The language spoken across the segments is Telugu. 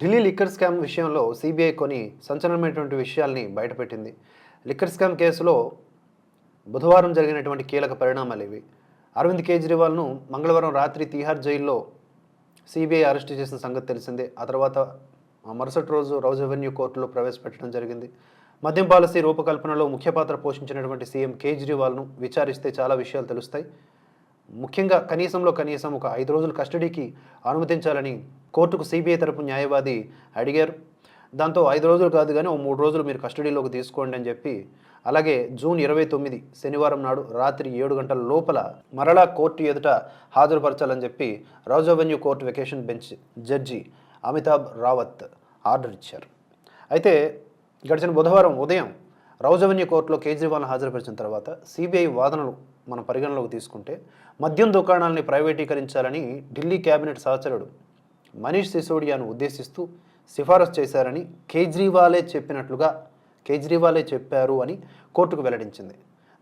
ఢిల్లీ లిక్కర్ స్కామ్ విషయంలో సిబిఐ కొన్ని సంచలనమైనటువంటి విషయాల్ని బయటపెట్టింది. లిక్కర్ స్కామ్ కేసులో బుధవారం జరిగినటువంటి కీలక పరిణామాలు ఇవి. అరవింద్ కేజ్రీవాల్ను మంగళవారం రాత్రి తీహార్ జైల్లో సిబిఐ అరెస్ట్ చేసిన సంగతి తెలిసిందే. ఆ తర్వాత మరుసటి రోజు రౌజ్ అవెన్యూ కోర్టులో ప్రవేశపెట్టడం జరిగింది. మద్యం పాలసీ రూపకల్పనలో ముఖ్య పాత్ర పోషించినటువంటి సీఎం కేజ్రీవాల్ను విచారిస్తే చాలా విషయాలు తెలుస్తాయి. ముఖ్యంగా కనీసంలో కనీసం ఒక ఐదు రోజులు కస్టడీకి అనుమతించాలని కోర్టుకు సిబిఐ తరపు న్యాయవాది అడిగారు. దాంతో ఐదు రోజులు కాదు కానీ ఓ మూడు రోజులు మీరు కస్టడీలోకి తీసుకోండి అని చెప్పి అలాగే జూన్ ఇరవై తొమ్మిది శనివారం నాడు రాత్రి ఏడు గంటల లోపల మరలా కోర్టు ఎదుట హాజరుపరచాలని చెప్పి Rouse Avenue court vacation bench judge Amitabh Rawat order ఇచ్చారు. అయితే గడిచిన బుధవారం ఉదయం రౌజ్ అవెన్యూ కోర్టులో కేజ్రీవాల్ను హాజరుపరిచిన తర్వాత సిబిఐ వాదనలు మనం పరిగణలోకి తీసుకుంటే మద్యం దుకాణాలని ప్రైవేటీకరించాలని ఢిల్లీ కేబినెట్ సహచరుడు మనీష్ సిసోడియాను ఉద్దేశిస్తూ సిఫారసు చేశారని కేజ్రీవాలే చెప్పినట్లుగా కేజ్రీవాలే చెప్పారు అని కోర్టుకు వెల్లడించింది.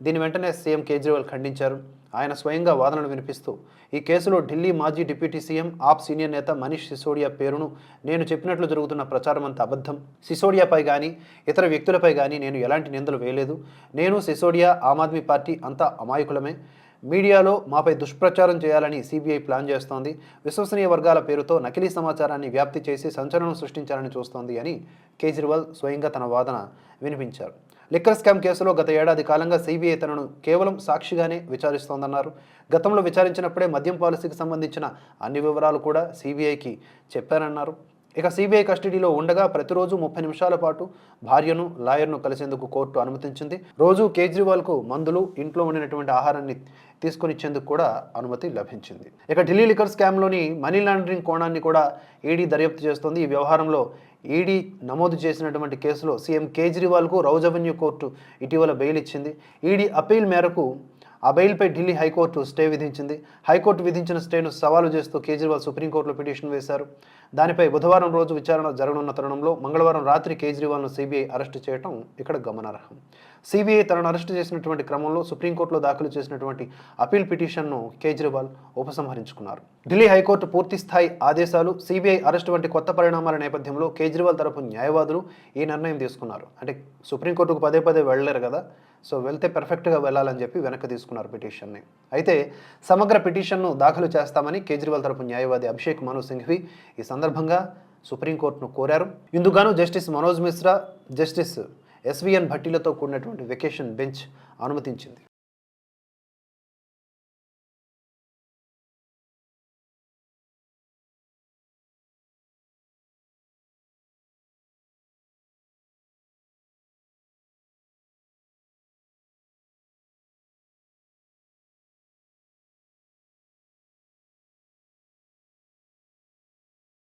దీని వెంటనే సీఎం కేజ్రీవాల్ ఖండించారు. ఆయన స్వయంగా వాదనలు వినిపిస్తూ ఈ కేసులో ఢిల్లీ మాజీ డిప్యూటీ సీఎం ఆప్ సీనియర్ నేత మనీష్ సిసోడియా పేరును నేను చెప్పినట్లు జరుగుతున్న ప్రచారం అంత అబద్ధం. సిసోడియాపై కానీ ఇతర వ్యక్తులపై కానీ నేను ఎలాంటి నిందలు వేయలేదు. నేను సిసోడియా ఆమ్ ఆద్మీ పార్టీ అంతా అమాయకులమే. మీడియాలో మాపై దుష్ప్రచారం చేయాలని సిబిఐ ప్లాన్ చేస్తోంది. విశ్వసనీయ వర్గాల పేరుతో నకిలీ సమాచారాన్ని వ్యాప్తి చేసి సంచలనం సృష్టించాలని చూస్తోంది అని కేజ్రీవాల్ స్వయంగా తన వాదన వినిపించారు. లిక్కర్ స్కామ్ కేసులో గత ఏడాది కాలంగా సిబిఐ తనను కేవలం సాక్షిగానే విచారిస్తోందన్నారు. గతంలో విచారించినప్పుడే మద్యం పాలసీకి సంబంధించిన అన్ని వివరాలు కూడా సిబిఐకి చెప్పారన్నారు. ఇక సిబిఐ కస్టడీలో ఉండగా ప్రతిరోజు ముప్పై నిమిషాల పాటు భార్యను లాయర్ను కలిసేందుకు కోర్టు అనుమతించింది. రోజు కేజ్రీవాల్కు మందులు ఇంట్లో ఉండినటువంటి ఆహారాన్ని తీసుకొనిచ్చేందుకు కూడా అనుమతి లభించింది. ఇక ఢిల్లీ లిక్కర్ స్కామ్లోని మనీ లాండరింగ్ కోణాన్ని కూడా ఈడీ దర్యాప్తు చేస్తోంది. ఈ వ్యవహారంలో ఈడీ నమోదు చేసినటువంటి కేసులో సీఎం కేజ్రీవాల్కు రౌజ్ అవెన్యూ కోర్టు ఇటీవల బెయిల్ ఇచ్చింది. ఈడీ అపీల్ మేరకు ఆ బెయిల్పై ఢిల్లీ హైకోర్టు స్టే విధించింది. హైకోర్టు విధించిన స్టేను సవాలు చేస్తూ కేజ్రీవాల్ సుప్రీంకోర్టులో పిటిషన్ వేశారు. దానిపై బుధవారం రోజు విచారణ జరగనున్న తరుణంలో మంగళవారం రాత్రి కేజ్రీవాల్ను సిబిఐ అరెస్టు చేయడం ఇక్కడ గమనార్హం. సిబిఐ తనను అరెస్టు చేసినటువంటి క్రమంలో సుప్రీంకోర్టులో దాఖలు చేసినటువంటి అపీల్ పిటిషన్ను కేజ్రీవాల్ ఉపసంహరించుకున్నారు. ఢిల్లీ హైకోర్టు పూర్తి స్థాయి ఆదేశాలు సిబిఐ అరెస్టు వంటి కొత్త పరిణామాల నేపథ్యంలో కేజ్రీవాల్ తరపు న్యాయవాదులు ఈ నిర్ణయం తీసుకున్నారు. అంటే సుప్రీంకోర్టుకు పదే పదే వెళ్ళలేరు కదా సో వెళ్తే పెర్ఫెక్ట్గా వెళ్ళాలని చెప్పి వెనక్కి తీసుకున్నారు పిటిషన్ని. అయితే సమగ్ర పిటిషన్ను దాఖలు చేస్తామని కేజ్రీవాల్ తరపు న్యాయవాది అభిషేక్ మను సింఘ్వి ఈ సందర్భంగా సుప్రీంకోర్టును కోరారు. ఇందుగాను justice Manoj Mishra justice SVN భట్టీలతో కూడినటువంటి వెకేషన్ బెంచ్ అనుమతించింది.